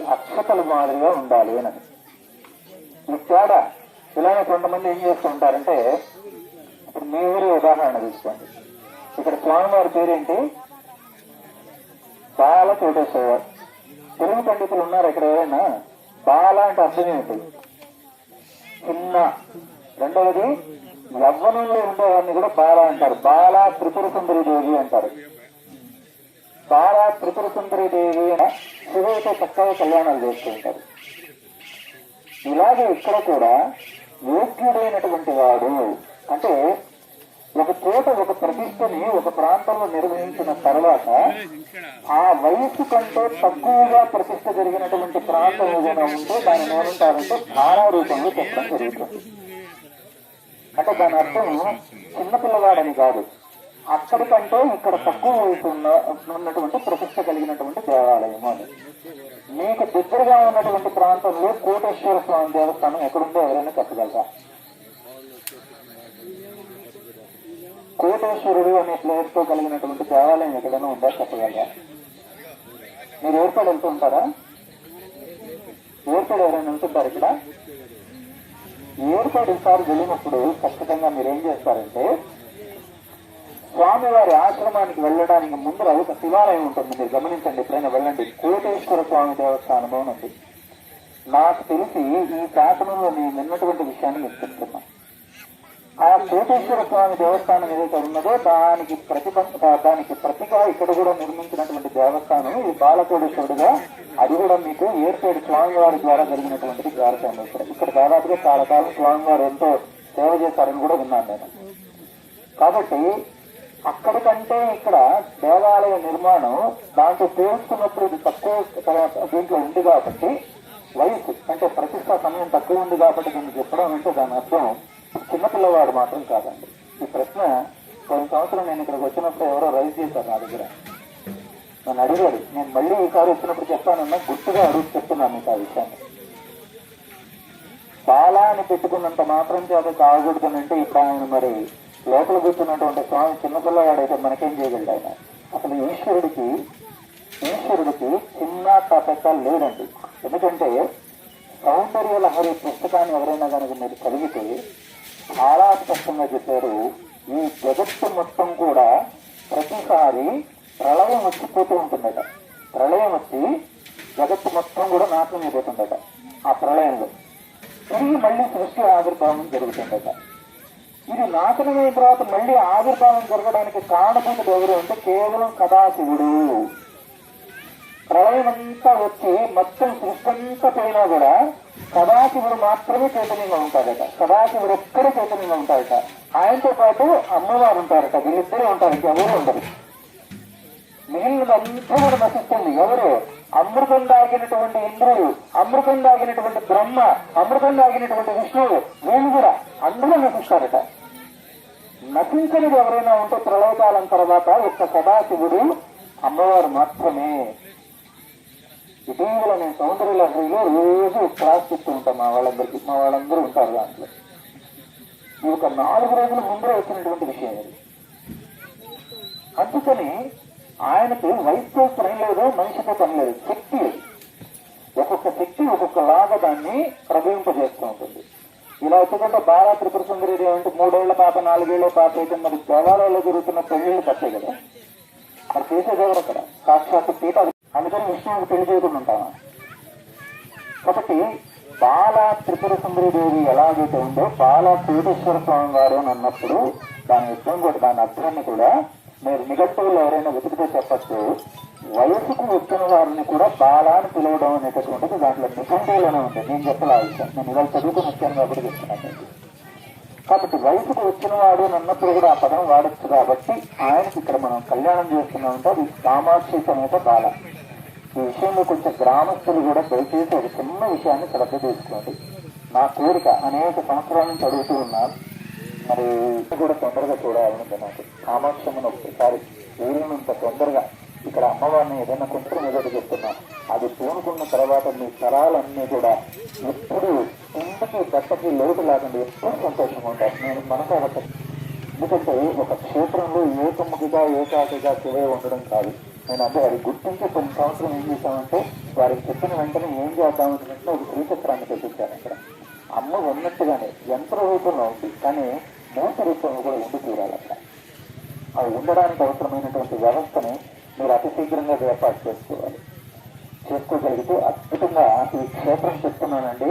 దేవతల మాదిరిగా ఉండాలి అని. ఈ తేడా ఇలానే కొంతమంది ఏం చేస్తూ ఉంటారంటే ఇప్పుడు మీ ఊరి ఉదాహరణ తీసుకోండి. ఇక్కడ స్వామివారి పేరేంటి? బాల కోటేశ్వర తెలుగు పండితులు ఉన్నారు ఇక్కడ ఏదైనా బాల అంటే అర్థం ఏమిటి? చిన్న. రెండవది యవ్వనంలో ఉండేవాడిని కూడా బాల అంటారు. బాల త్రిపుర సుందరి దేవి అంటారు. బాల త్రిపుర సుందరి దేవి శివుడితో చక్కగా కళ్యాణాలు చేసుకుంటారు ఇలాగే ఇక్కడ కూడా యోగ్యుడైనటువంటి వాడు అంటే ఒక చోట ఒక ప్రతిష్టని ఒక ప్రాంతంలో నిర్వహించిన తర్వాత ఆ వయస్సు కంటే తక్కువగా ప్రతిష్ట జరిగినటువంటి ప్రాంతం ఏదైనా ఉంటే దాని ఏమంటారంటే ధారా రూపంలో చెప్పడం జరుగుతుంది. అంటే దాని అర్థం చిన్నపిల్లవాడని కాదు. అక్కడికంటే ఇక్కడ తక్కువ వయసు ఉన్న ఉన్నటువంటి ప్రతిష్ట కలిగినటువంటి దేవాలయము అని మీకు దగ్గరగా ఉన్నటువంటి ప్రాంతంలో కోటేశ్వర స్వామి దేవస్థానం ఎక్కడుందో ఎవరైనా చెప్పగలరా? కోటేశ్వరుడు అనే పేరుతో కలిగినటువంటి దేవాలయం ఎక్కడైనా ఉందా చెప్పగలరా? మీరు ఏర్పాటు వెళ్తుంటారా ఏర్పాటు ఎవరైనా వెళ్తుంటారు ఇక్కడ? ఏర్పాటు ఈసారి వెళ్ళినప్పుడు ఖచ్చితంగా మీరు ఏం చేస్తారంటే స్వామివారి ఆశ్రమానికి వెళ్ళడానికి ముందర ఒక శివాలయం ఉంటుంది. మీరు గమనించండి ఎప్పుడైనా వెళ్ళండి. కోటేశ్వర స్వామి దేవస్థానము అని ఉంది. నాకు తెలిసి ఈ శాసనంలో నేను విన్నటువంటి విషయాన్ని మీకు చెప్తున్నా. ఆ కోటేశ్వర స్వామి దేవస్థానం ఏదైతే ఉన్నదో దానికి ప్రతిబంధ దానికి ప్రతిగా ఇక్కడ కూడా నిర్మించినటువంటి దేవస్థానం ఈ బాలకోటేశ్వరుడుగా అది కూడా మీకు ఏర్పేడు స్వామివారి ద్వారా జరిగినటువంటిది దేవస్థానం ఇక్కడ ఇక్కడ దాదాపుగా చాలా కాలం స్వామివారు ఎంతో సేవ చేశారని కూడా విన్నాను నేను. కాబట్టి అక్కడికంటే ఇక్కడ దేవాలయ నిర్మాణం దాంట్లో చేస్తున్నప్పుడు ఇది తక్కువ దీంట్లో ఉంది కాబట్టి వయసు అంటే ప్రతిష్ట సమయం తక్కువ ఉంది కాబట్టి దీన్ని చెప్పడం అంటే దాని అర్థం చిన్నపిల్లవాడు మాత్రం కాదండి. ఈ ప్రశ్న కొన్ని సంవత్సరం నేను ఇక్కడికి వచ్చినప్పుడు ఎవరో రైజ్ చేశారు నా దగ్గర. నన్ను అడిగాడు నేను మళ్ళీ ఈసారి వచ్చినప్పుడు చెప్తానన్నా గుర్తుగా అడుగు చెప్తున్నాను మీకు ఆ విషయాన్ని. బాలా అని పెట్టుకున్నంత మాత్రం చేత కాకూడదనంటే ఇప్పుడు ఆయన మరి లోపల కూర్చున్నటువంటి స్వామి చిన్నపిల్లవాడైతే మనకేం చేయగలడు ఆయన? అసలు ఈశ్వరుడికి ఈశ్వరుడికి చిన్న తపక లేదండి. ఎందుకంటే సౌందర్య లహరి పుస్తకాన్ని ఎవరైనా కనుక మీరు చదివితే చాలా స్పష్టంగా చెప్పారు. ఈ జగత్తు మొత్తం కూడా ప్రతిసారి ప్రళయం వచ్చిపోతూ ఉంటుందట. ప్రళయం వచ్చి జగత్తు మొత్తం కూడా నాశనం అయిపోతుందట ఆ ప్రళయంలో. తిరిగి మళ్ళీ సృష్టి ఆవిర్భావం జరుగుతుందట. ఇది నాశనమైన తర్వాత మళ్ళీ ఆవిర్భావం జరగడానికి కారణభూతుడు ఎవరు అంటే కేవలం కదాశివుడు ప్రళయం అంతా వచ్చి మొత్తం సృష్టి అంతా పోయినా కూడా సదాశివుడు మాత్రమే చైతన్యంగా ఉంటాడట. సదాశివుడు ఒక్కడే చైతన్యంగా ఉంటాడట. ఆయనతో పాటు అమ్మవారు ఉంటారట. వీళ్ళిద్దరే ఉంటారు. ఎవరు ఉండరు. మిగిలినదంతా కూడా నశిస్తుంది. ఎవరు? అమృతం దాగినటువంటి ఇంద్రుడు అమృతం దాగినటువంటి బ్రహ్మ అమృతం దాగినటువంటి విష్ణువు. వీళ్ళు కూడా అందరూ నశిస్తారట. నశించనిది ఎవరైనా ఉంటే ప్రళయకాలం తర్వాత ఒక్క సదాశివుడు అమ్మవారు మాత్రమే. ఇటీవల నేను సౌందర్య లహరిలో రోజు క్లాస్ చెప్తూ ఉంటాను. మా వాళ్ళందరికీ మా వాళ్ళందరూ ఉంటారు దాంట్లో. ఈ ఒక నాలుగు రోజుల ముందే వచ్చినటువంటి విషయం ఇది. అందుకని ఆయనకి వయసుతో పని లేదు మనిషితో పని లేదు శక్తి ఒక్కొక్క శక్తి ఒక్కొక్క లాగ దాన్ని ప్రభవింపజేస్తూ ఉంటుంది. ఇలా వచ్చేటంటే బాగా త్రిపుర సుందరి అంటే మూడేళ్ళ పాప నాలుగేళ్ళ పాప అయితే మరి దేవాలయాల్లో జరుగుతున్న పెళ్ళిళ్ళు పట్టే కదా? మరి చేసే ఎవరు అక్కడ? సాక్షాత్ పీఠ అందుకని విష్ణువుకి పెళ్ళి చేయకుండా ఉంటాను కాబట్టి బాల త్రిపుర సుందరి దేవి ఎలాగైతే ఉందో బాల కోటేశ్వర స్వామి వారు అని అన్నప్పుడు దాని యుద్ధం కూడా దాని అర్థాన్ని కూడా మీరు నిఘంటువులు ఎవరైనా వెతికితే చెప్పచ్చు వయసుకు వచ్చిన వారిని కూడా బాల అని పిలవడం అనేటటువంటిది దాంట్లో నిఘంటువులోనే ఉంది. నేను చెప్పలే విషయం. నేను ఇవాళ చదువుకుని వచ్చాను కాబట్టి చెప్తున్నాను కాబట్టి వయసుకు వచ్చిన వాడు అన్నప్పుడు కూడా ఆ పదం వాడచ్చు కాబట్టి ఆయనకి ఇక్కడ మనం కళ్యాణం చేస్తున్నామంటే అది కామాక్షి సమేత బాల. ఈ విషయంలో కొంచెం గ్రామస్తులు కూడా దయచేసి ఒక చిన్న విషయాన్ని శ్రద్ధ తీసుకోండి నా కోరిక అనేక సంవత్సరాల నుంచి అడుగుతూ ఉన్నాను. మరి ఇది కూడా తొందరగా చూడాలనుంది నాకు. కామాక్షమ్మను ఒకసారి ఊరినంత తొందరగా ఇక్కడ అమ్మవారిని ఏదైనా కొంచెం మొదటి చెప్తున్నా. అది పూనుకున్న తర్వాత మీ తరాలన్నీ కూడా ఎప్పుడు ఇంటికి బట్టకి లోటు లేకుండా ఎప్పుడు సంతోషంగా ఉంటారు నేను మనసు ఎందుకంటే ఒక క్షేత్రంలో ఏకముఖిగా ఏకాకిగా శివే ఉండడం కాదు. నేను అంటే అది గుర్తించి కొన్ని సంవత్సరం ఏం చేశామంటే వారికి చెప్పిన వెంటనే ఏం చేద్దామంటే ఒక శ్రీచక్రాన్ని చూపించాను ఇక్కడ. అమ్మ ఉన్నట్టుగానే యంత్ర రూపంలో ఉంది. కానీ మూర్తి రూపంలో కూడా ఉండి తీరాలట అవి ఉండడానికి అవసరమైనటువంటి వ్యవస్థని మీరు అతి శీఘ్రంగా ఏర్పాటు చేసుకోవాలి. చేసుకోగలిగితే అద్భుతంగా ఈ క్షేత్రం చెప్తున్నానండి.